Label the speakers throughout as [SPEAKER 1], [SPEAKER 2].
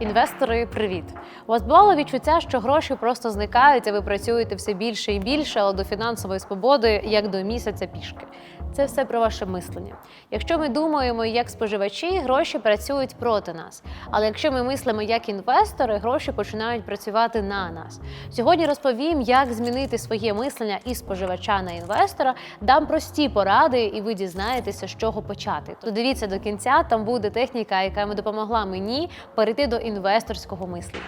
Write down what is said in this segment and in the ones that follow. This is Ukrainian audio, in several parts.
[SPEAKER 1] Інвестори, привіт! У вас бувало відчуття, що гроші просто зникають, а ви працюєте все більше і більше, але до фінансової свободи як до місяця пішки. Це все про ваше мислення. Якщо ми думаємо як споживачі, гроші працюють проти нас. Але якщо ми мислимо як інвестори, гроші починають працювати на нас. Сьогодні розповім, як змінити своє мислення із споживача на інвестора, дам прості поради, і ви дізнаєтеся, з чого почати. Додивіться до кінця, там буде техніка, яка допомогла мені перейти до інвесторського мислення.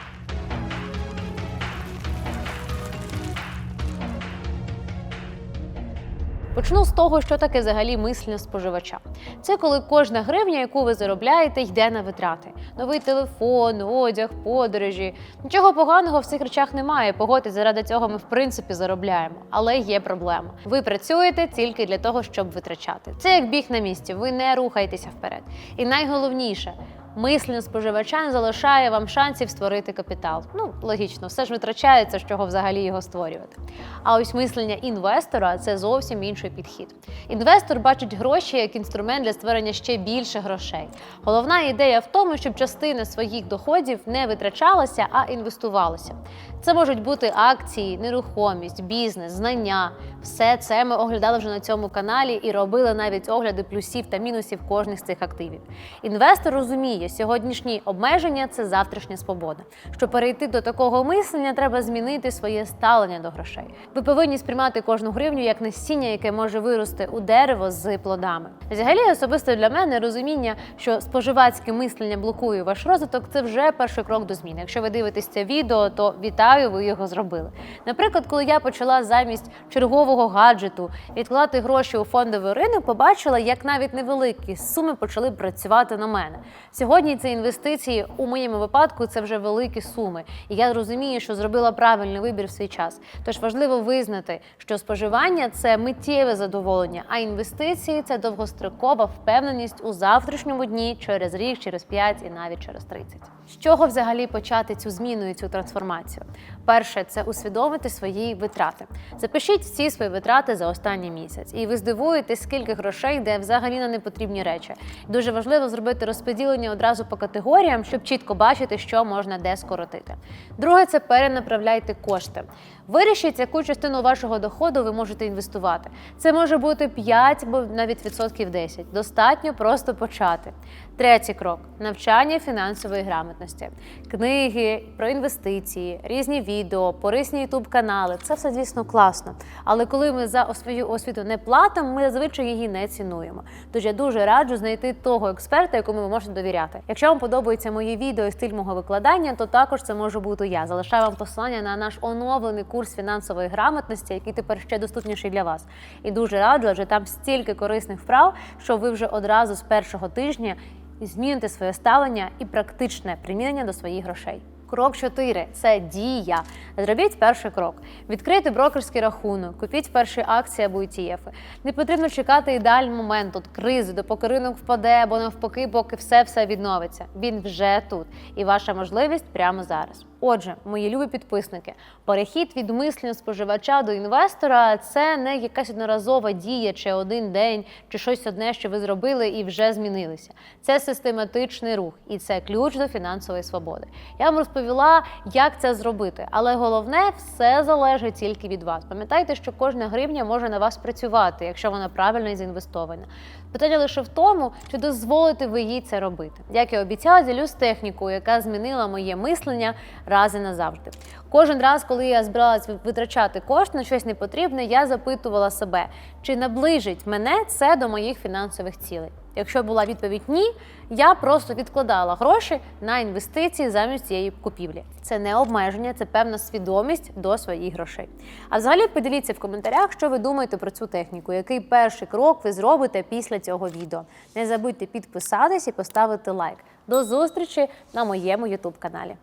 [SPEAKER 1] Почну з того, що таке взагалі мислення споживача. Це коли кожна гривня, яку ви заробляєте, йде на витрати. Новий телефон, одяг, подорожі. Нічого поганого в цих речах немає. Погодьтесь, заради цього ми в принципі заробляємо. Але є проблема. Ви працюєте тільки для того, щоб витрачати. Це як біг на місці. Ви не рухаєтеся вперед. І найголовніше. Мислення споживача не залишає вам шансів створити капітал. Ну, логічно, все ж витрачається, з чого взагалі його створювати. А ось мислення інвестора це зовсім інший підхід. Інвестор бачить гроші як інструмент для створення ще більше грошей. Головна ідея в тому, щоб частина своїх доходів не витрачалася, а інвестувалася. Це можуть бути акції, нерухомість, бізнес, знання. Все це ми оглядали вже на цьому каналі і робили навіть огляди плюсів та мінусів кожних з цих активів. Інвестор розуміє, сьогоднішні обмеження це завтрашня свобода. Щоб перейти до такого мислення, треба змінити своє ставлення до грошей. Ви повинні сприймати кожну гривню як насіння, яке може вирости у дерево з плодами. Взагалі, особисто для мене розуміння, що споживацьке мислення блокує ваш розвиток, це вже перший крок до зміни. Якщо ви дивитесь це відео, то вітаю, ви його зробили. Наприклад, коли я почала замість чергового гаджету відкладати гроші у фондовий ринок, побачила, як навіть невеликі суми почали працювати на мене. Сьогодні це інвестиції у моєму випадку це вже великі суми, і я розумію, що зробила правильний вибір в свій час. Тож важливо визнати, що споживання це миттєве задоволення, а інвестиції це довгострокова впевненість у завтрашньому дні через рік, через 5 і навіть через 30. З чого взагалі почати цю зміну і цю трансформацію? Перше це усвідомити свої витрати. Запишіть всі свої витрати за останній місяць, і ви здивуєтесь, скільки грошей йде взагалі на непотрібні речі. Дуже важливо зробити розподілення одразу по категоріям, щоб чітко бачити, що можна де скоротити. Друге це перенаправляйте кошти. Вирішіть, яку частину вашого доходу ви можете інвестувати. Це може бути 5 або навіть відсотків 10. Достатньо просто почати. Третій крок навчання фінансової грамотності, книги про інвестиції, різні відео, корисні ютуб канали. Це все, звісно, класно. Але коли ми за свою освіту не платимо, ми зазвичай її не цінуємо. Тож я дуже раджу знайти того експерта, якому ви можете довіряти. Якщо вам подобається моє відео і стиль мого викладання, то також це може бути я. Залишаю вам посилання на наш оновлений курс фінансової грамотності, який тепер ще доступніший для вас. І дуже раджу, адже там стільки корисних вправ, що ви вже одразу з першого тижня зміните своє ставлення і практичне примінення до своїх грошей. Крок 4 – це дія. Зробіть перший крок. Відкрийте брокерський рахунок, купіть перші акції або ETF. Не потрібно чекати ідеальний момент, от кризи, допоки ринок впаде або навпаки, поки все все відновиться. Він вже тут, і ваша можливість прямо зараз. Отже, мої любі підписники, перехід від мислення споживача до інвестора це не якась одноразова дія, чи один день, чи щось одне, що ви зробили і вже змінилися. Це систематичний рух, і це ключ до фінансової свободи. Я вам розповіла, як це зробити, але головне все залежить тільки від вас. Пам'ятайте, що кожна гривня може на вас працювати, якщо вона правильно зінвестована. Питання лише в тому, чи дозволите ви їй це робити. Як я обіцяла, ділюсь технікою, яка змінила моє мислення раз і назавжди. Кожен раз, коли я збиралась витрачати кошти на щось непотрібне, я запитувала себе, чи наближить мене це до моїх фінансових цілей. Якщо була відповідь ні, я просто відкладала гроші на інвестиції замість цієї купівлі. Це не обмеження, це певна свідомість до своїх грошей. А взагалі поділіться в коментарях, що ви думаєте про цю техніку, який перший крок ви зробите після цього відео. Не забудьте підписатись і поставити лайк. До зустрічі на моєму ютуб каналі.